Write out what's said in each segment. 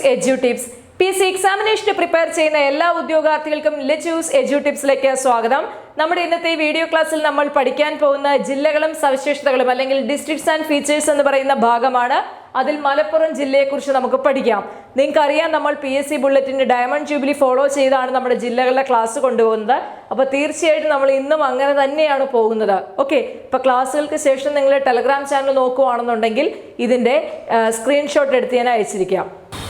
Lechu's edu tips P C എക്സാമിനേഷന് prepare ചെയ്യുന്ന എല്ലാ ഉദ്യോഗാർത്ഥികൾക്കും ലെച്ചൂസ് എജ്യു ടിപ്സിലേക്ക് സ്വാഗതം. നമ്മുടെ ഇന്നത്തെ വീഡിയോ ക്ലാസ്സിൽ നമ്മൾ പഠിക്കാൻ പോകുന്ന ജില്ലകളും സവിശേഷതകളും അല്ലെങ്കിൽ ഡിസ്ട്രിക്ട്സ് ആൻഡ് ഫീച്ചേഴ്സ് എന്ന് പറയുന്ന ഭാഗമാണ്. അതിൽ മലപ്പുറം ജില്ലയെക്കുറിച്ച് നമുക്ക് പഠിക്കാം. നിങ്ങൾക്ക് അറിയാം നമ്മൾ പി എസ് സി ബുള്ളറ്റിന്റെ ഡയമണ്ട് ജൂബിലി ഫോളോ ചെയ്താണ് നമ്മുടെ ജില്ലകളുടെ ക്ലാസ് കൊണ്ടുപോകുന്നത്. അപ്പോൾ തീർച്ചയായിട്ടും നമ്മൾ ഇന്നും അങ്ങനെ തന്നെയാണ് പോകുന്നത്. ഓക്കെ ഇപ്പോൾ ക്ലാസ്സുകൾക്ക് ശേഷം നിങ്ങൾ ടെലഗ്രാം ചാനൽ നോക്കുവാണെന്നുണ്ടെങ്കിൽ ഇതിന്റെ സ്ക്രീൻഷോട്ട് എടുത്ത് ഞാൻ അയച്ചിരിക്കാം.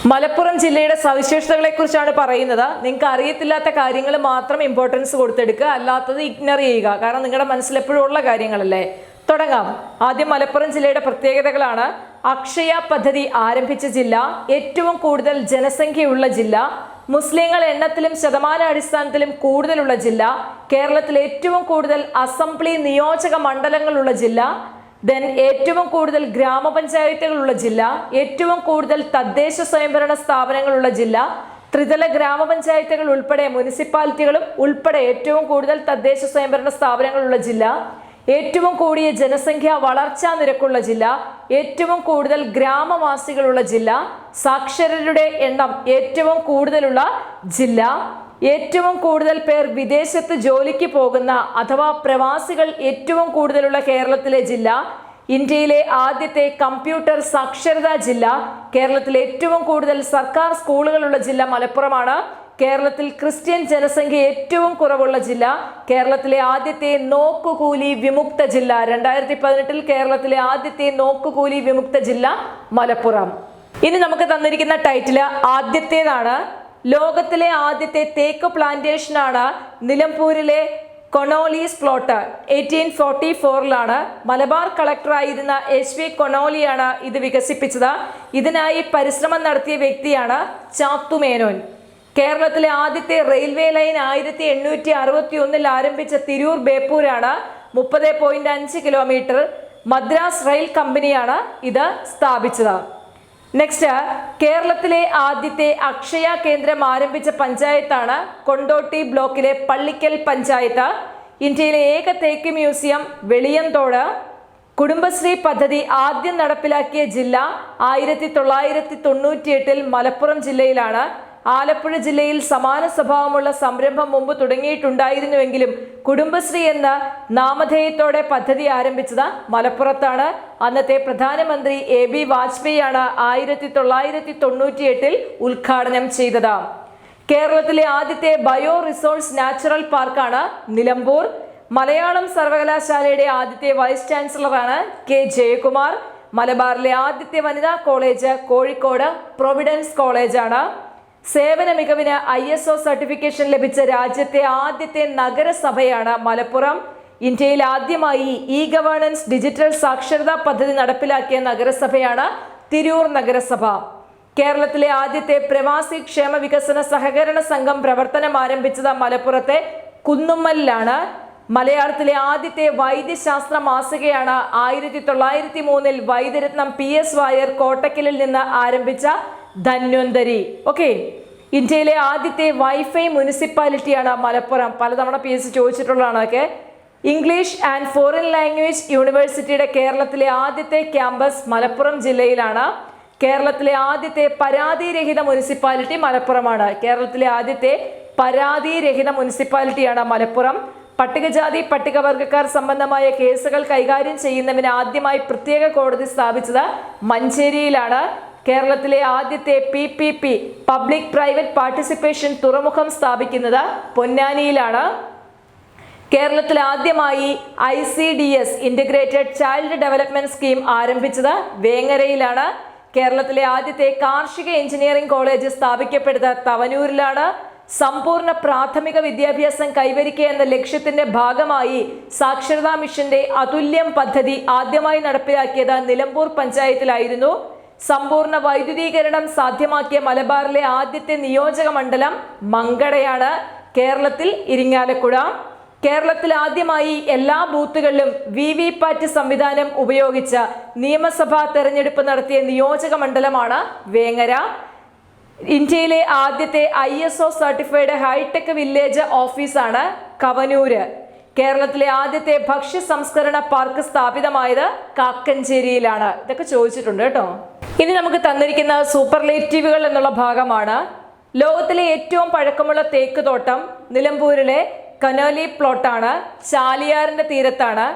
മലപ്പുറം ജില്ലയുടെ സവിശേഷതകളെ കുറിച്ചാണ് പറയുന്നത്. നിങ്ങൾക്ക് അറിയത്തില്ലാത്ത കാര്യങ്ങൾ മാത്രം ഇമ്പോർട്ടൻസ് കൊടുത്തെടുക്കുക അല്ലാത്തത് ഇഗ്നർ ചെയ്യുക. കാരണം നിങ്ങളുടെ മനസ്സിൽ എപ്പോഴും ഉള്ള കാര്യങ്ങളല്ലേ? തുടങ്ങാം. ആദ്യം മലപ്പുറം ജില്ലയുടെ പ്രത്യേകതകളാണ്. അക്ഷയ പദ്ധതി ആരംഭിച്ച ജില്ല ഏറ്റവും കൂടുതൽ ജനസംഖ്യയുള്ള ജില്ല മുസ്ലിങ്ങൾ എണ്ണത്തിലും ശതമാന അടിസ്ഥാനത്തിലും കൂടുതലുള്ള ജില്ല കേരളത്തിൽ ഏറ്റവും കൂടുതൽ അസംബ്ലി നിയോജക മണ്ഡലങ്ങളുള്ള ജില്ല ദെൻ ഏറ്റവും കൂടുതൽ ഗ്രാമപഞ്ചായത്തുകളുള്ള ജില്ല ഏറ്റവും കൂടുതൽ തദ്ദേശ സ്വയംഭരണ സ്ഥാപനങ്ങളുള്ള ജില്ല ത്രിതല ഗ്രാമപഞ്ചായത്തുകൾ ഉൾപ്പെടെ മുനിസിപ്പാലിറ്റികളും ഉൾപ്പെടെ ഏറ്റവും കൂടുതൽ തദ്ദേശ സ്വയംഭരണ സ്ഥാപനങ്ങളുള്ള ജില്ല ഏറ്റവും കൂടിയ ജനസംഖ്യ വളർച്ചാ നിരക്കുള്ള ജില്ല ഏറ്റവും കൂടുതൽ ഗ്രാമവാസികളുള്ള ജില്ല സാക്ഷരരുടെ എണ്ണം ഏറ്റവും കൂടുതലുള്ള ജില്ല. ഏറ്റവും കൂടുതൽ പേർ വിദേശത്ത് ജോലിക്ക് പോകുന്ന അഥവാ പ്രവാസികൾ ഏറ്റവും കൂടുതലുള്ള കേരളത്തിലെ ജില്ല ഇന്ത്യയിലെ ആദ്യത്തെ കമ്പ്യൂട്ടർ സാക്ഷരതാ ജില്ല കേരളത്തിലെ ഏറ്റവും കൂടുതൽ സർക്കാർ സ്കൂളുകളുള്ള ജില്ല മലപ്പുറമാണ്. കേരളത്തിൽ ക്രിസ്ത്യൻ ജനസംഖ്യ ഏറ്റവും കുറവുള്ള ജില്ല കേരളത്തിലെ ആദ്യത്തെ നോക്കുകൂലി വിമുക്ത ജില്ല. രണ്ടായിരത്തി പതിനെട്ടിൽ കേരളത്തിലെ ആദ്യത്തെ നോക്കുകൂലി വിമുക്ത ജില്ല മലപ്പുറം. ഇനി നമുക്ക് തന്നിരിക്കുന്ന ടൈറ്റിൽ ആദ്യത്തേതാണ്. ലോകത്തിലെ ആദ്യത്തെ തേക്ക് പ്ലാന്റേഷനാണ് നിലമ്പൂരിലെ കൊണോലീസ് പ്ലോട്ട് എയ്റ്റീൻ ഫോർട്ടി ഫോറിലാണ് മലബാർ കളക്ടറായിരുന്ന എച്ച് വി കൊണോലിയാണ് ഇത് വികസിപ്പിച്ചത്. ഇതിനായി പരിശ്രമം നടത്തിയ വ്യക്തിയാണ് ചാത്തുമേനോൻ കേരളത്തിലെ ആദ്യത്തെ റെയിൽവേ ലൈൻ ആയിരത്തി എണ്ണൂറ്റി അറുപത്തി ഒന്നിൽ ആരംഭിച്ച തിരൂർ ബേപ്പൂരാണ് മുപ്പത് പോയിന്റ് അഞ്ച് കിലോമീറ്റർ മദ്രാസ് റെയിൽ കമ്പനിയാണ് ഇത് സ്ഥാപിച്ചത്. നെക്സ്റ്റ് കേരളത്തിലെ ആദ്യത്തെ അക്ഷയ കേന്ദ്രം ആരംഭിച്ച പഞ്ചായത്താണ് കൊണ്ടോട്ടി ബ്ലോക്കിലെ പള്ളിക്കൽ പഞ്ചായത്ത്. ഇന്ത്യയിലെ ഏക തേക്ക് മ്യൂസിയം വെളിയന്തോട്. കുടുംബശ്രീ പദ്ധതി ആദ്യം നടപ്പിലാക്കിയ ജില്ല ആയിരത്തി തൊള്ളായിരത്തി തൊണ്ണൂറ്റിയെട്ടിൽ മലപ്പുറം ജില്ലയിലാണ്. ആലപ്പുഴ ജില്ലയിൽ സമാന സ്വഭാവമുള്ള സംരംഭം മുമ്പ് തുടങ്ങിയിട്ടുണ്ടായിരുന്നുവെങ്കിലും കുടുംബശ്രീ എന്ന നാമധേയത്തോടെ പദ്ധതി ആരംഭിച്ചത് മലപ്പുറത്താണ്. അന്നത്തെ പ്രധാനമന്ത്രി എ ബി വാജ്പേയിയാണ് ആയിരത്തി തൊള്ളായിരത്തി തൊണ്ണൂറ്റിയെട്ടിൽ ഉദ്ഘാടനം ചെയ്തത്. കേരളത്തിലെ ആദ്യത്തെ ബയോ റിസോഴ്സ് നാച്ചുറൽ പാർക്കാണ് നിലമ്പൂർ. മലയാളം സർവകലാശാലയുടെ ആദ്യത്തെ വൈസ് ചാൻസലറാണ് കെ ജയകുമാർ. മലബാറിലെ ആദ്യത്തെ വനിതാ കോളേജ് കോഴിക്കോട് പ്രൊവിഡൻസ് കോളേജാണ്. സേവന മികവിന് ഐ എസ് ഒ സർട്ടിഫിക്കേഷൻ ലഭിച്ച രാജ്യത്തെ ആദ്യത്തെ നഗരസഭയാണ് മലപ്പുറം. ഇന്ത്യയിൽ ആദ്യമായി ഇ ഗവേണൻസ് ഡിജിറ്റൽ സാക്ഷരതാ പദ്ധതി നടപ്പിലാക്കിയ നഗരസഭയാണ് തിരൂർ നഗരസഭ. കേരളത്തിലെ ആദ്യത്തെ പ്രവാസി ക്ഷേമ വികസന സഹകരണ സംഘം പ്രവർത്തനം ആരംഭിച്ചത് മലപ്പുറത്തെ കുന്നുമ്മലിലാണ്. മലയാളത്തിലെ ആദ്യത്തെ വൈദ്യശാസ്ത്ര മാസികയാണ് ആയിരത്തി തൊള്ളായിരത്തി മൂന്നിൽ വൈദ്യരത്നം പി എസ് വായർ കോട്ടക്കലിൽ നിന്ന് ആരംഭിച്ച ധന്വന്തരി. ഓക്കെ ഇന്ത്യയിലെ ആദ്യത്തെ വൈഫൈ മുനിസിപ്പാലിറ്റിയാണ് മലപ്പുറം. പലതവണ പി എസ് ചോദിച്ചിട്ടുള്ളതാണ് അതൊക്കെ. ഇംഗ്ലീഷ് ആൻഡ് ഫോറിൻ ലാംഗ്വേജ് യൂണിവേഴ്സിറ്റിയുടെ കേരളത്തിലെ ആദ്യത്തെ ക്യാമ്പസ് മലപ്പുറം ജില്ലയിലാണ്. കേരളത്തിലെ ആദ്യത്തെ പരാതിരഹിത മുനിസിപ്പാലിറ്റി മലപ്പുറമാണ്. കേരളത്തിലെ ആദ്യത്തെ പരാതിരഹിത മുനിസിപ്പാലിറ്റിയാണ് മലപ്പുറം. പട്ടികജാതി പട്ടികവർഗക്കാർ സംബന്ധമായ കേസുകൾ കൈകാര്യം ചെയ്യുന്നതിന് ആദ്യമായി പ്രത്യേക കോടതി സ്ഥാപിച്ചത് മഞ്ചേരിയിലാണ്. കേരളത്തിലെ ആദ്യത്തെ P P P public private participation തുറമുഖം സ്ഥാപിക്കുന്നത് പൊന്നാനിയിലാണ്. കേരളത്തിൽ ആദ്യമായി I C D S integrated child development scheme ആരംഭിച്ചത് വേങ്ങരയിലാണ്. കേരളത്തിലെ ആദ്യത്തെ കാർഷിക എഞ്ചിനീയറിംഗ് കോളേജ് സ്ഥാപിക്കപ്പെടുന്നത് തവനൂരിലാണ്. സമ്പൂർണ പ്രാഥമിക വിദ്യാഭ്യാസം കൈവരിക്കുക എന്ന ലക്ഷ്യത്തിന്റെ ഭാഗമായി സാക്ഷരതാ മിഷന്റെ അതുല്യം പദ്ധതി ആദ്യമായി നടപ്പിലാക്കിയത് നിലമ്പൂർ പഞ്ചായത്തിലായിരുന്നു. സമ്പൂർണ വൈദ്യുതീകരണം സാധ്യമാക്കിയ മലബാറിലെ ആദ്യത്തെ നിയോജക മണ്ഡലം മങ്കടയാണ്. കേരളത്തിൽ ഇരിങ്ങാലക്കുഴ കേരളത്തിൽ ആദ്യമായി എല്ലാ ബൂത്തുകളിലും വി വി പാറ്റ് സംവിധാനം ഉപയോഗിച്ച് നിയമസഭാ തെരഞ്ഞെടുപ്പ് നടത്തിയ നിയോജക മണ്ഡലമാണ് വേങ്ങര. ഇന്ത്യയിലെ ആദ്യത്തെ I S O certified hi-tech village ഓഫീസാണ് കവനൂര്. കേരളത്തിലെ ആദ്യത്തെ ഭക്ഷ്യ സംസ്കരണ പാർക്ക് സ്ഥാപിതമായത് കാക്കഞ്ചേരിയിലാണ്. ഇതൊക്കെ ചോദിച്ചിട്ടുണ്ട് കേട്ടോ. ഇനി നമുക്ക് തന്നിരിക്കുന്ന സൂപ്പർലേറ്റീവുകൾ എന്നുള്ള ഭാഗമാണ്. ലോകത്തിലെ ഏറ്റവും പഴക്കമുള്ള തേക്ക് തോട്ടം നിലമ്പൂരിലെ കനോലി പ്ലോട്ടാണ്. ചാലിയാറിന്റെ തീരത്താണ്.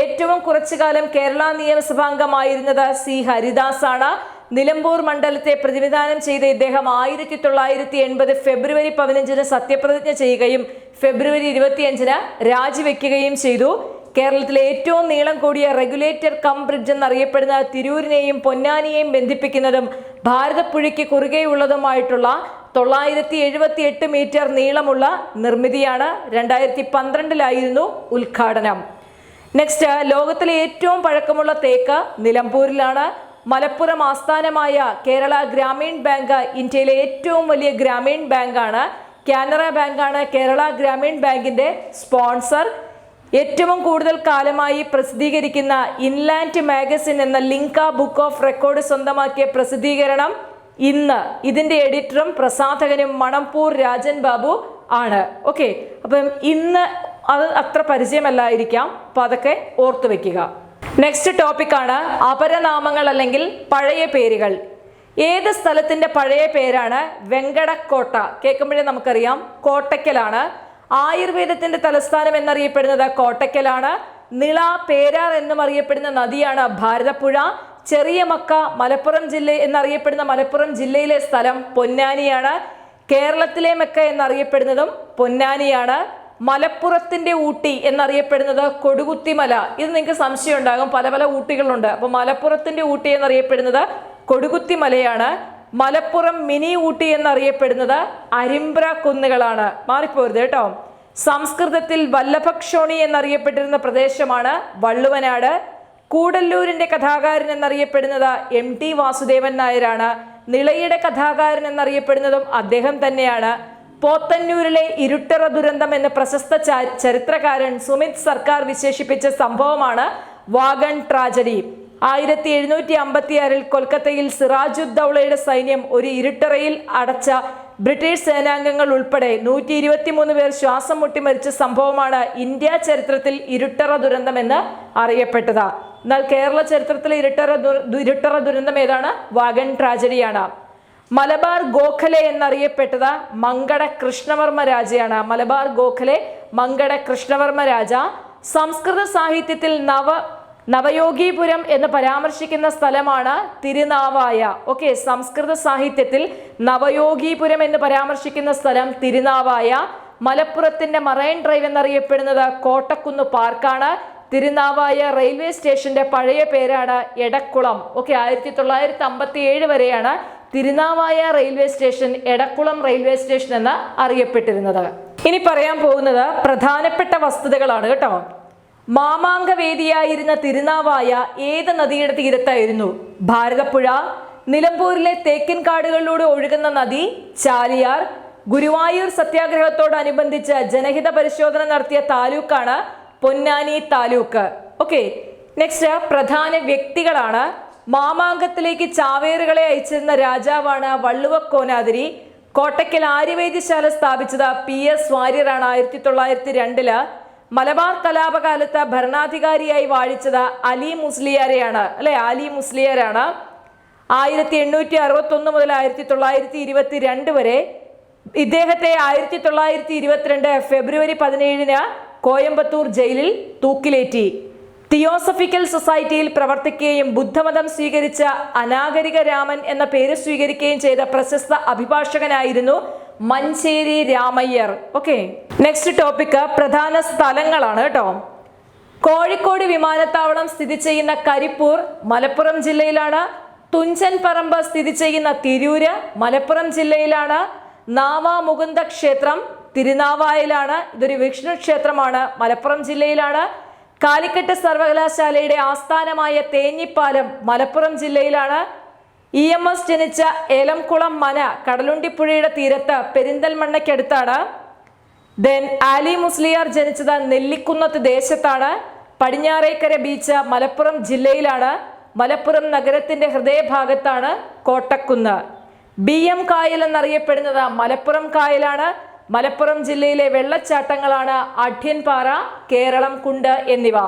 ഏറ്റവും കുറച്ചു കാലം കേരള നിയമസഭാംഗമായിരുന്നത് സി ഹരിദാസാണ്. നിലമ്പൂർ മണ്ഡലത്തെ പ്രതിനിധാനം ചെയ്ത ഇദ്ദേഹം ആയിരത്തി തൊള്ളായിരത്തി എൺപത് ഫെബ്രുവരി പതിനഞ്ചിന് സത്യപ്രതിജ്ഞ ചെയ്യുകയും ഫെബ്രുവരി ഇരുപത്തിയഞ്ചിന് രാജിവെക്കുകയും ചെയ്തു. കേരളത്തിലെ ഏറ്റവും നീളം കൂടിയ റെഗുലേറ്റർ കം ബ്രിഡ്ജ് എന്നറിയപ്പെടുന്ന തിരൂരിനെയും പൊന്നാനിയെയും ബന്ധിപ്പിക്കുന്നതും ഭാരതപ്പുഴയ്ക്ക് കുറുകെയുള്ളതുമായിട്ടുള്ള തൊള്ളായിരത്തി എഴുപത്തി എട്ട് മീറ്റർ നീളമുള്ള നിർമ്മിതിയാണ് രണ്ടായിരത്തി പന്ത്രണ്ടിലായിരുന്നു ഉദ്ഘാടനം. നെക്സ്റ്റ് ലോകത്തിലെ ഏറ്റവും പഴക്കമുള്ള തേക്ക് നിലമ്പൂരിലാണ്. മലപ്പുറം ആസ്ഥാനമായ കേരള ഗ്രാമീൺ ബാങ്ക് ഇന്ത്യയിലെ ഏറ്റവും വലിയ ഗ്രാമീൺ ബാങ്കാണ്. കാനറ ബാങ്കാണ് കേരള ഗ്രാമീൺ ബാങ്കിന്റെ സ്പോൺസർ. ഏറ്റവും കൂടുതൽ കാലമായി പ്രസിദ്ധീകരിക്കുന്ന ഇൻലാൻഡ് മാഗസിൻ എന്ന ലിങ്ക ബുക്ക് ഓഫ് റെക്കോർഡ് സ്വന്തമാക്കിയ പ്രസിദ്ധീകരണം ഇന്ന് ഇതിന്റെ എഡിറ്ററും പ്രസാധകനും മണപ്പൂർ രാജൻ ബാബു ആണ്. ഓക്കെ അപ്പം ഇന്ന് അത് അത്ര പരിചയമല്ലായിരിക്കാം. അപ്പൊ അതൊക്കെ ഓർത്തു വെക്കുക. നെക്സ്റ്റ് ടോപ്പിക്കാണ് അപരനാമങ്ങൾ അല്ലെങ്കിൽ പഴയ പേരുകൾ. ഏത് സ്ഥലത്തിന്റെ പഴയ പേരാണ് വെങ്കടക്കോട്ട? കേൾക്കുമ്പോഴേ നമുക്കറിയാം കോട്ടയ്ക്കലാണ് ആയുർവേദത്തിന്റെ തലസ്ഥാനം എന്നറിയപ്പെടുന്നത് കോട്ടയ്ക്കലാണ് നിള പേരാർ എന്നും അറിയപ്പെടുന്ന നദിയാണ് ഭാരതപ്പുഴ. ചെറിയ മക്ക മലപ്പുറം ജില്ല എന്നറിയപ്പെടുന്ന മലപ്പുറം ജില്ലയിലെ സ്ഥലം പൊന്നാനിയാണ്. കേരളത്തിലെ മെക്ക എന്നറിയപ്പെടുന്നതും പൊന്നാനിയാണ്. മലപ്പുറത്തിന്റെ ഊട്ടി എന്നറിയപ്പെടുന്നത് കൊടുകുത്തിമല. ഇത് നിങ്ങൾക്ക് സംശയം ഉണ്ടാകും പല പല ഊട്ടികളുണ്ട്. അപ്പോൾ മലപ്പുറത്തിന്റെ ഊട്ടി എന്നറിയപ്പെടുന്നത് കൊടുകുത്തിമലയാണ്. മലപ്പുറം മിനി ഊട്ടി എന്നറിയപ്പെടുന്നത് അരിമ്പ്ര കുന്നുകളാണ്. മാറിപ്പോരുത് കേട്ടോ. സംസ്കൃതത്തിൽ വല്ലഭക്ഷോണി എന്നറിയപ്പെട്ടിരുന്ന പ്രദേശമാണ് വള്ളുവനാട്. കൂടല്ലൂരിന്റെ കഥാകാരൻ എന്നറിയപ്പെടുന്നത് എം ടി വാസുദേവൻ നായരാണ്. നിളയുടെ കഥാകാരൻ എന്നറിയപ്പെടുന്നതും അദ്ദേഹം തന്നെയാണ്. പോത്തന്നൂരിലെ ഇരുട്ടറ ദുരന്തം എന്ന പ്രശസ്ത ചരിത്രകാരൻ സുമിത് സർക്കാർ വിശേഷിപ്പിച്ച സംഭവമാണ് വാഗൺ ട്രാജഡി. ആയിരത്തി എഴുന്നൂറ്റി അമ്പത്തിയാറിൽ കൊൽക്കത്തയിൽ സിറാജുദ്ദൌളയുടെ സൈന്യം ഒരു ഇരുട്ടറയിൽ അടച്ച ബ്രിട്ടീഷ് സേനാംഗങ്ങൾ ഉൾപ്പെടെ നൂറ്റി ഇരുപത്തിമൂന്ന് പേർ ശ്വാസം മുട്ടി മരിച്ച സംഭവമാണ് ഇന്ത്യ ചരിത്രത്തിൽ ഇരുട്ടറ ദുരന്തമെന്ന് അറിയപ്പെട്ടത്. എന്നാൽ കേരള ചരിത്രത്തിലെ ഇരുട്ടറ ഇരുട്ടറ ദുരന്തം ഏതാണ്? വാഗൺ ട്രാജഡിയാണ്. മലബാർ ഗോഖലെ എന്നറിയപ്പെട്ടത് മങ്കട കൃഷ്ണവർമ്മ രാജയാണ്. മലബാർ ഗോഖലെ മങ്കട കൃഷ്ണവർമ്മ രാജ. സംസ്കൃത സാഹിത്യത്തിൽ നവ നവയോഗീപുരം എന്ന് പരാമർശിക്കുന്ന സ്ഥലമാണ് തിരുനാവായ. ഓക്കെ സംസ്കൃത സാഹിത്യത്തിൽ നവയോഗീപുരം എന്ന് പരാമർശിക്കുന്ന സ്ഥലം തിരുനാവായ. മലപ്പുറത്തിന്റെ മറൈൻ ഡ്രൈവ് എന്നറിയപ്പെടുന്നത് കോട്ടക്കുന്ന് പാർക്കാണ്. തിരുനാവായ റെയിൽവേ സ്റ്റേഷന്റെ പഴയ പേരാണ് എടക്കുളം. ഓക്കെ ആയിരത്തി തൊള്ളായിരത്തി അമ്പത്തി ഏഴ് വരെയാണ് Tirunavaya railway station Edakkulam railway station എന്ന് അറിയപ്പെട്ടിരുന്നത്. ഇനി പറയാൻ പോകുന്നത് പ്രധാനപ്പെട്ട വസ്തുതകളാണ് കേട്ടോ. മാമാങ്കവേദിയായിരുന്ന തിരുനാവായ ഏത് നദിയുടെ തീരത്തായിരുന്നു. ഭാരതപ്പുഴ നിലമ്പൂരിലെ തേക്കിൻ കാടുകളിലൂടെ ഒഴുകുന്ന നദി ചാലിയാർ ഗുരുവായൂർ സത്യാഗ്രഹത്തോടനുബന്ധിച്ച് ജനഹിത പരിശോധന നടത്തിയ താലൂക്കാണ് പൊന്നാനി താലൂക്ക്. ഓക്കെ നെക്സ്റ്റ് പ്രധാന വ്യക്തികളാണ് മാമാങ്കത്തിലേക്ക് ചാവേറുകളെ അയച്ചിരുന്ന രാജാവാണ് വള്ളുവക്കോനാതിരി. കോട്ടയ്ക്കൽ ആര്യവൈദ്യശാല സ്ഥാപിച്ചത് പി എസ് വാര്യരാണ് ആയിരത്തി തൊള്ളായിരത്തി രണ്ടിൽ. മലബാർ കലാപകാലത്ത് ഭരണാധികാരിയായി വാഴിച്ചത് അലി മുസ്ലിയാരെയാണ്. അല്ലെ? അലി മുസ്ലിയാരാണ്. ആയിരത്തി എണ്ണൂറ്റി അറുപത്തൊന്ന് മുതൽ ആയിരത്തി തൊള്ളായിരത്തി ഇരുപത്തി രണ്ട് വരെ ഇദ്ദേഹത്തെ ആയിരത്തി തൊള്ളായിരത്തി ഇരുപത്തിരണ്ട് ഫെബ്രുവരി പതിനേഴിന് കോയമ്പത്തൂർ ജയിലിൽ തൂക്കിലേറ്റി. തിയോസഫിക്കൽ സൊസൈറ്റിയിൽ പ്രവർത്തിക്കുകയും ബുദ്ധമതം സ്വീകരിച്ച അനാഗരിക രാമൻ എന്ന പേര് സ്വീകരിക്കുകയും ചെയ്ത പ്രശസ്ത അഭിഭാഷകനായിരുന്നു Manjeri Ramayyar. Okay? Next topic പ്രധാന സ്ഥലങ്ങളാണ് കേട്ടോ. കോഴിക്കോട് വിമാനത്താവളം സ്ഥിതി ചെയ്യുന്ന കരിപ്പൂർ മലപ്പുറം ജില്ലയിലാണ്. തുഞ്ചൻ പറമ്പ് സ്ഥിതി ചെയ്യുന്ന തിരൂര് മലപ്പുറം ജില്ലയിലാണ്. നാവാമുകുന്ദ ക്ഷേത്രം തിരുനാവായിലാണ്. ഇതൊരു വിഷ്ണു ക്ഷേത്രമാണ് മലപ്പുറം ജില്ലയിലാണ്. കാലിക്കറ്റ് സർവകലാശാലയുടെ ആസ്ഥാനമായ തേഞ്ഞിപ്പാലം മലപ്പുറം ജില്ലയിലാണ്. ഇ എം എസ് ജനിച്ച ഏലംകുളം മന കടലുണ്ടിപ്പുഴയുടെ തീരത്ത് പെരിന്തൽമണ്ണയ്ക്കടുത്താണ്. ദെൻ ആലി മുസ്ലിയാർ ജനിച്ചത് നെല്ലിക്കുന്നത്ത് ദേശത്താണ്. പടിഞ്ഞാറേക്കര ബീച്ച് മലപ്പുറം ജില്ലയിലാണ്. മലപ്പുറം നഗരത്തിന്റെ ഹൃദയഭാഗത്താണ് കോട്ടക്കുന്ന്. ബി എം കായൽ എന്നറിയപ്പെടുന്നത് മലപ്പുറം കായലാണ്. മലപ്പുറം ജില്ലയിലെ വെള്ളച്ചാട്ടങ്ങളാണ് അഠ്യൻപാറ കേരളം കുണ്ട് എന്നിവ.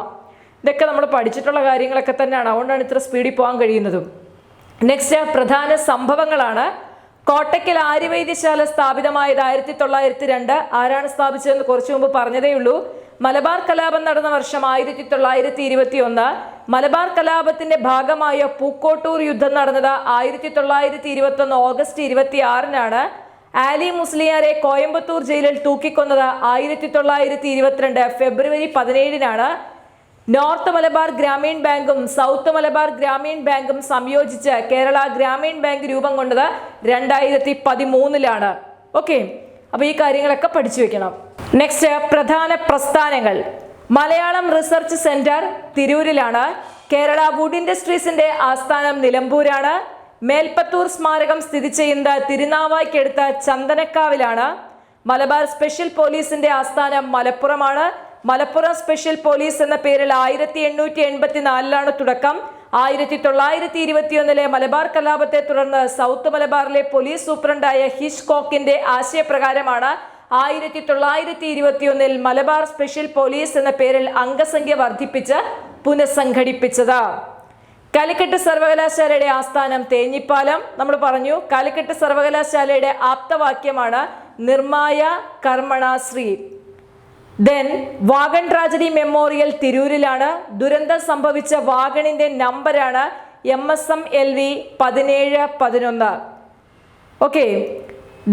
ഇതൊക്കെ നമ്മൾ പഠിച്ചിട്ടുള്ള കാര്യങ്ങളൊക്കെ തന്നെയാണ്. അതുകൊണ്ടാണ് ഇത്ര സ്പീഡിൽ പോകാൻ കഴിയുന്നതും. നെക്സ്റ്റ് പ്രധാന സംഭവങ്ങളാണ്. കോട്ടയ്ക്കൽ ആര്യവൈദ്യശാല സ്ഥാപിതമായത് ആയിരത്തി തൊള്ളായിരത്തി രണ്ട് ആരാണ് സ്ഥാപിച്ചതെന്ന് കുറച്ചു മുമ്പ് പറഞ്ഞതേ ഉള്ളൂ മലബാർ കലാപം നടന്ന വർഷം ആയിരത്തി തൊള്ളായിരത്തി ഇരുപത്തി ഒന്ന് മലബാർ കലാപത്തിന്റെ ഭാഗമായ പൂക്കോട്ടൂർ യുദ്ധം നടന്നത് ആയിരത്തി തൊള്ളായിരത്തി ഇരുപത്തി ഒന്ന് ഓഗസ്റ്റ് ഇരുപത്തി ആറിനാണ് ആലി മുസ്ലിയാരെ കോയമ്പത്തൂർ ജയിലിൽ തൂക്കിക്കൊന്നത് ആയിരത്തി തൊള്ളായിരത്തി ഇരുപത്തിരണ്ട് ഫെബ്രുവരി പതിനേഴിനാണ്. നോർത്ത് മലബാർ ഗ്രാമീൺ ബാങ്കും സൗത്ത് മലബാർ ഗ്രാമീൺ ബാങ്കും സംയോജിച്ച് കേരള ഗ്രാമീൺ ബാങ്ക് രൂപം കൊണ്ടത് രണ്ടായിരത്തി പതിമൂന്നിലാണ് ഓക്കെ അപ്പൊ ഈ കാര്യങ്ങളൊക്കെ പഠിച്ചു വെക്കണം. നെക്സ്റ്റ് പ്രധാന പ്രസ്ഥാനങ്ങൾ. മലയാളം റിസർച്ച് സെന്റർ തിരൂരിലാണ്. കേരള വുഡ് ഇൻഡസ്ട്രീസിന്റെ ആസ്ഥാനം നിലമ്പൂരാണ്. മേൽപ്പത്തൂർ സ്മാരകം സ്ഥിതി ചെയ്യുന്ന തിരുനാവായ്ക്കടുത്ത ചന്ദനക്കാവിലാണ്. മലബാർ സ്പെഷ്യൽ പോലീസിന്റെ ആസ്ഥാനം മലപ്പുറമാണ്. മലപ്പുറം സ്പെഷ്യൽ പോലീസ് എന്ന പേരിൽ ആയിരത്തി എണ്ണൂറ്റി എൺപത്തി നാലിലാണ് തുടക്കം. ആയിരത്തി തൊള്ളായിരത്തി ഇരുപത്തിയൊന്നിലെ മലബാർ കലാപത്തെ തുടർന്ന് സൗത്ത് മലബാറിലെ പോലീസ് സൂപ്രണ്ടായ ഹിഷ് കോക്കിന്റെ ആശയപ്രകാരമാണ് ആയിരത്തി തൊള്ളായിരത്തി ഇരുപത്തിയൊന്നിൽ മലബാർ സ്പെഷ്യൽ പോലീസ് എന്ന പേരിൽ അംഗസംഖ്യ വർദ്ധിപ്പിച്ച് പുനഃസംഘടിപ്പിച്ചത്. കാലിക്കറ്റ് സർവകലാശാലയുടെ ആസ്ഥാനം തേഞ്ഞിപ്പാലം. നമ്മൾ പറഞ്ഞു കാലിക്കറ്റ് സർവകലാശാലയുടെ ആപ്തവാക്യമാണ് നിർമായ കർമ്മണ ശ്രീ ദെൻ വാഗൺ ട്രാജഡി മെമ്മോറിയൽ തിരൂരിലാണ്. ദുരന്തം സംഭവിച്ച വാഗണിന്റെ നമ്പരാണ് M S M L V പതിനേഴ് പതിനൊന്ന്. ഓക്കെ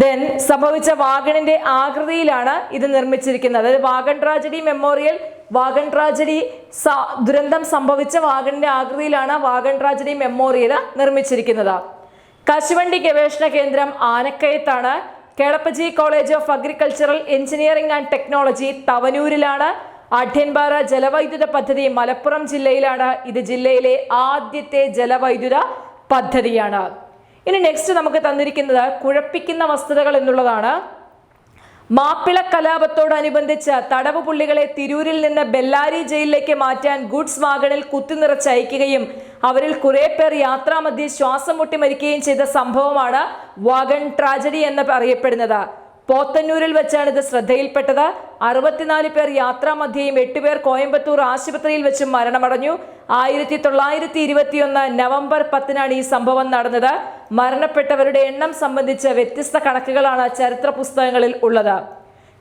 ദെൻ സംഭവിച്ച വാഗണിന്റെ ആകൃതിയിലാണ് ഇത് നിർമ്മിച്ചിരിക്കുന്നത്. അതായത് wagon tragedy memorial wagon tragedy ദുരന്തം സംഭവിച്ച വാഗണിന്റെ ആകൃതിയിലാണ് വാഗൺ ട്രാജഡി മെമ്മോറിയൽ നിർമ്മിച്ചിരിക്കുന്നത്. കശുവണ്ടി ഗവേഷണ കേന്ദ്രം ആനക്കയത്താണ്. Kelappaji college of agricultural engineering and technology തവനൂരിലാണ്. അഠ്യൻപാറ ജലവൈദ്യുത പദ്ധതി മലപ്പുറം ജില്ലയിലാണ്. ഇത് ജില്ലയിലെ ആദ്യത്തെ ജലവൈദ്യുത പദ്ധതിയാണ്. ഇനി നെക്സ്റ്റ് നമുക്ക് തന്നിരിക്കുന്നത് കുഴപ്പിക്കുന്ന വസ്തുതകൾ എന്നുള്ളതാണ്. മാപ്പിള കലാപത്തോടനുബന്ധിച്ച് തടവ് പുള്ളികളെ തിരൂരിൽ നിന്ന് ബെല്ലാരി ജയിലിലേക്ക് മാറ്റാൻ ഗുഡ്സ് വാഗണിൽ കുത്തിനിറച്ചയക്കുകയും അവരിൽ കുറെ പേർ യാത്രാമധ്യേ ശ്വാസം മുട്ടി മരിക്കുകയും ചെയ്ത സംഭവമാണ് വാഗൺ ട്രാജഡി എന്ന് അറിയപ്പെടുന്നത് പോത്തന്നൂരിൽ വെച്ചാണ് ഇത് ശ്രദ്ധയിൽപ്പെട്ടത്. അറുപത്തിനാല് പേർ യാത്രാമധ്യേയും എട്ടുപേർ കോയമ്പത്തൂർ ആശുപത്രിയിൽ വെച്ചും മരണമടഞ്ഞു. ആയിരത്തി തൊള്ളായിരത്തി ഇരുപത്തിയൊന്ന് നവംബർ പത്തിനാണ് ഈ സംഭവം നടന്നത്. മരണപ്പെട്ടവരുടെ എണ്ണം സംബന്ധിച്ച വ്യത്യസ്ത കണക്കുകളാണ് ചരിത്ര പുസ്തകങ്ങളിൽ ഉള്ളത്.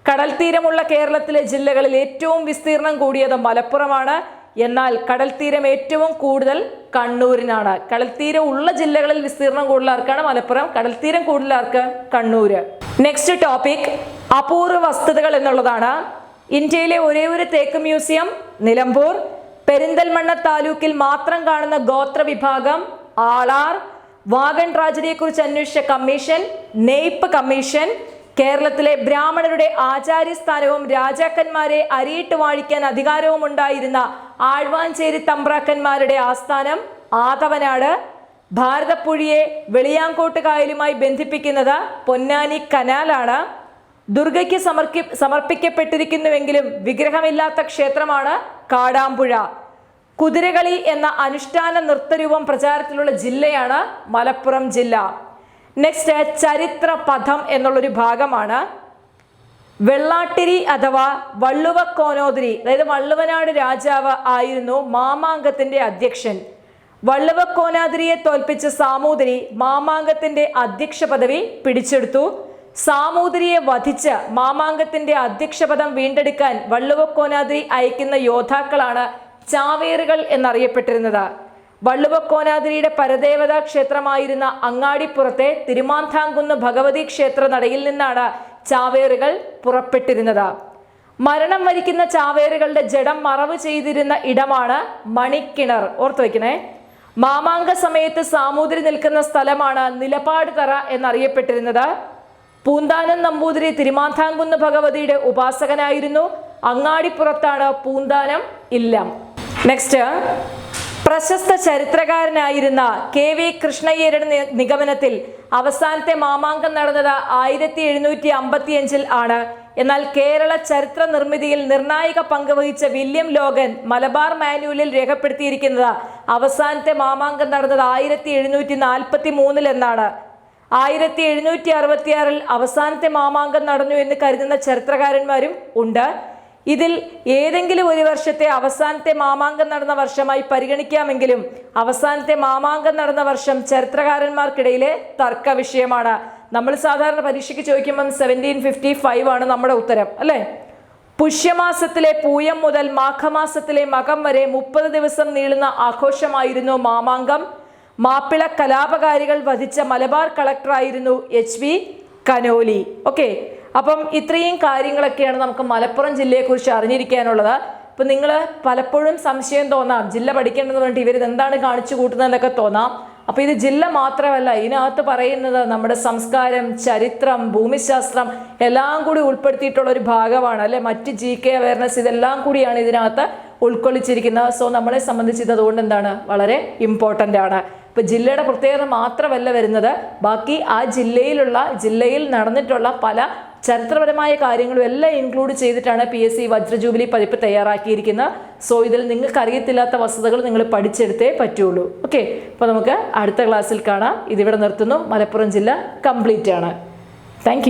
കടൽ തീരമുള്ള കേരളത്തിലെ ജില്ലകളിൽ ഏറ്റവും വിസ്തീർണം കൂടിയത് മലപ്പുറമാണ്. എന്നാൽ കടൽത്തീരം തീരം ഏറ്റവും കൂടുതൽ കണ്ണൂരിനാണ്. കടൽ തീരം ഉള്ള ജില്ലകളിൽ വിസ്തീർണം കൂടുതലാർക്കാണ് മലപ്പുറം. കടൽത്തീരം തീരം കണ്ണൂർ കണ്ണൂര്. നെക്സ്റ്റ് ടോപ്പിക് അപൂർവ വസ്തുതകൾ എന്നുള്ളതാണ്. ഇന്ത്യയിലെ ഒരേ ഒരു തേക്ക് മ്യൂസിയം നിലമ്പൂർ. പെരിന്തൽമണ്ണ താലൂക്കിൽ മാത്രം കാണുന്ന ഗോത്ര വിഭാഗം ആളാർ. വാഗൺ ട്രാജഡിയെക്കുറിച്ച് അന്വേഷിച്ച കമ്മീഷൻ നെയ്പ്പ് കമ്മീഷൻ. കേരളത്തിലെ ബ്രാഹ്മണരുടെ ആചാര്യസ്ഥാനവും രാജാക്കന്മാരെ അരിയിട്ട് വാഴിക്കാൻ അധികാരവും ഉണ്ടായിരുന്ന ആഴ്വാഞ്ചേരി തമ്പ്രാക്കന്മാരുടെ ആസ്ഥാനം ആതവനാട് ഭാരതപ്പുഴിയെ വെളിയാങ്കോട്ട് കായലുമായി ബന്ധിപ്പിക്കുന്നത് പൊന്നാനി കനാലാണ്. ദുർഗയ്ക്ക് സമർപ്പി സമർപ്പിക്കപ്പെട്ടിരിക്കുന്നുവെങ്കിലും വിഗ്രഹമില്ലാത്ത ക്ഷേത്രമാണ് കാടാമ്പുഴ. കുതിരകളി എന്ന അനുഷ്ഠാന നൃത്തരൂപം പ്രചാരത്തിലുള്ള ജില്ലയാണ് മലപ്പുറം ജില്ല. നെക്സ്റ്റ് ചരിത്ര പഥം എന്നുള്ളൊരു ഭാഗമാണ്. വെള്ളാട്ടിരി അഥവാ വള്ളുവക്കോനോദരി അതായത് വള്ളുവനാട് രാജാവ് ആയിരുന്നു മാമാങ്കത്തിന്റെ അധ്യക്ഷൻ. വള്ളുവക്കോനാതിരിയെ തോൽപ്പിച്ച സാമൂതിരി മാമാങ്കത്തിന്റെ അധ്യക്ഷ പദവി പിടിച്ചെടുത്തു. സാമൂതിരിയെ വധിച്ച് മാമാങ്കത്തിന്റെ അധ്യക്ഷപദം വീണ്ടെടുക്കാൻ വള്ളുവക്കോനാതിരി അയക്കുന്ന യോദ്ധാക്കളാണ് ചാവേറുകൾ എന്നറിയപ്പെട്ടിരുന്നത്. വള്ളുവക്കോനാതിരിയുടെ പരദേവതാ ക്ഷേത്രമായിരുന്ന അങ്ങാടിപ്പുറത്തെ തിരുമാന്താംകുന്ന് ഭഗവതി ക്ഷേത്ര നടയിൽ നിന്നാണ് ചാവേറുകൾ പുറപ്പെട്ടിരുന്നത്. മരണം വരിക്കുന്ന ചാവേറുകളുടെ ജഡം മറവ് ചെയ്തിരുന്ന ഇടമാണ് മണിക്കിണർ. ഓർത്തു വയ്ക്കണേ മാമാങ്ക സമയത്ത് സാമൂതിരി നിൽക്കുന്ന സ്ഥലമാണ് നിലപാട് തറ എന്നറിയപ്പെട്ടിരുന്നത്. പൂന്താനം നമ്പൂതിരി തിരുമാന്താംകുന്ന് ഭഗവതിയുടെ ഉപാസകനായിരുന്നു. അങ്ങാടിപ്പുറത്താണ് പൂന്താനം ഇല്ലം. നെക്സ്റ്റ് പ്രശസ്ത ചരിത്രകാരനായിരുന്ന കെ വി കൃഷ്ണയ്യരുടെ നിഗമനത്തിൽ അവസാനത്തെ മാമാങ്കം നടന്നത് ആയിരത്തി എഴുന്നൂറ്റി അമ്പത്തിയഞ്ചിൽ ആണ്. എന്നാൽ കേരള ചരിത്ര നിർമ്മിതിയിൽ നിർണായക പങ്ക് വഹിച്ച വില്യം ലോഗൻ മലബാർ മാനുവലിൽ രേഖപ്പെടുത്തിയിരിക്കുന്നത് അവസാനത്തെ മാമാങ്കം നടന്നത് ആയിരത്തി എഴുന്നൂറ്റി നാൽപ്പത്തി മൂന്നിൽ എന്നാണ്. ആയിരത്തി എഴുന്നൂറ്റി അറുപത്തിയാറിൽ അവസാനത്തെ മാമാങ്കം നടന്നു എന്ന് കരുതുന്ന ചരിത്രകാരന്മാരും ഉണ്ട്. ഇതിൽ ഏതെങ്കിലും ഒരു വർഷത്തെ അവസാനത്തെ മാമാങ്കം നടന്ന വർഷമായി പരിഗണിക്കാമെങ്കിലും അവസാനത്തെ മാമാങ്കം നടന്ന വർഷം ചരിത്രകാരന്മാർക്കിടയിലെ തർക്ക വിഷയമാണ് നമ്മൾ സാധാരണ പരീക്ഷയ്ക്ക് ചോദിക്കുമ്പം സെവന്റീൻ ഫിഫ്റ്റി ഫൈവ് ആണ് നമ്മുടെ ഉത്തരം അല്ലേ? പുഷ്യമാസത്തിലെ പൂയം മുതൽ മാഘമാസത്തിലെ മകം വരെ മുപ്പത് ദിവസം നീളുന്ന ആഘോഷമായിരുന്നു മാമാങ്കം. മാപ്പിള കലാപകാരികൾ വധിച്ച മലബാർ കളക്ടറായിരുന്നു എച്ച് വി കനോലി. ഓക്കെ അപ്പം ഇത്രയും കാര്യങ്ങളൊക്കെയാണ് നമുക്ക് മലപ്പുറം ജില്ലയെക്കുറിച്ച് അറിഞ്ഞിരിക്കാനുള്ളത്. ഇപ്പം നിങ്ങൾ പലപ്പോഴും സംശയം തോന്നാം ജില്ല പഠിക്കേണ്ടതെന്ന് പറഞ്ഞിട്ട് ഇവരിതെന്താണ് കാണിച്ചു കൂട്ടുന്നതെന്നൊക്കെ തോന്നാം. അപ്പോൾ ഇത് ജില്ല മാത്രമല്ല ഇതിനകത്ത് പറയുന്നത് നമ്മുടെ സംസ്കാരം ചരിത്രം ഭൂമിശാസ്ത്രം എല്ലാം കൂടി ഉൾപ്പെടുത്തിയിട്ടുള്ള ഒരു ഭാഗമാണ് അല്ലെ? മറ്റ് ജി കെ അവയർനെസ് ഇതെല്ലാം കൂടിയാണ് ഇതിനകത്ത് ഉൾക്കൊള്ളിച്ചിരിക്കുന്നത്. സോ നമ്മളെ സംബന്ധിച്ച് ഇത് അതുകൊണ്ട് എന്താണ്? വളരെ ഇമ്പോർട്ടന്റ് ആണ്. ഇപ്പോൾ ജില്ലയുടെ പ്രത്യേകത മാത്രമല്ല വരുന്നത് ബാക്കി ആ ജില്ലയിലുള്ള ജില്ലയിൽ നടന്നിട്ടുള്ള പല ചരിത്രപരമായ കാര്യങ്ങളും എല്ലാം ഇൻക്ലൂഡ് ചെയ്തിട്ടാണ് പി എസ് സി വജ്രജൂബിലി പതിപ്പ് തയ്യാറാക്കിയിരിക്കുന്നത്. സോ ഇതിൽ നിങ്ങൾക്ക് അറിയത്തില്ലാത്ത വസ്തുതകൾ നിങ്ങൾ പഠിച്ചെടുത്തേ പറ്റുള്ളൂ. ഓക്കെ അപ്പോൾ നമുക്ക് അടുത്ത ക്ലാസ്സിൽ കാണാം. ഇതിവിടെ നിർത്തുന്നു. മലപ്പുറം ജില്ല കംപ്ലീറ്റ് ആണ്. താങ്ക്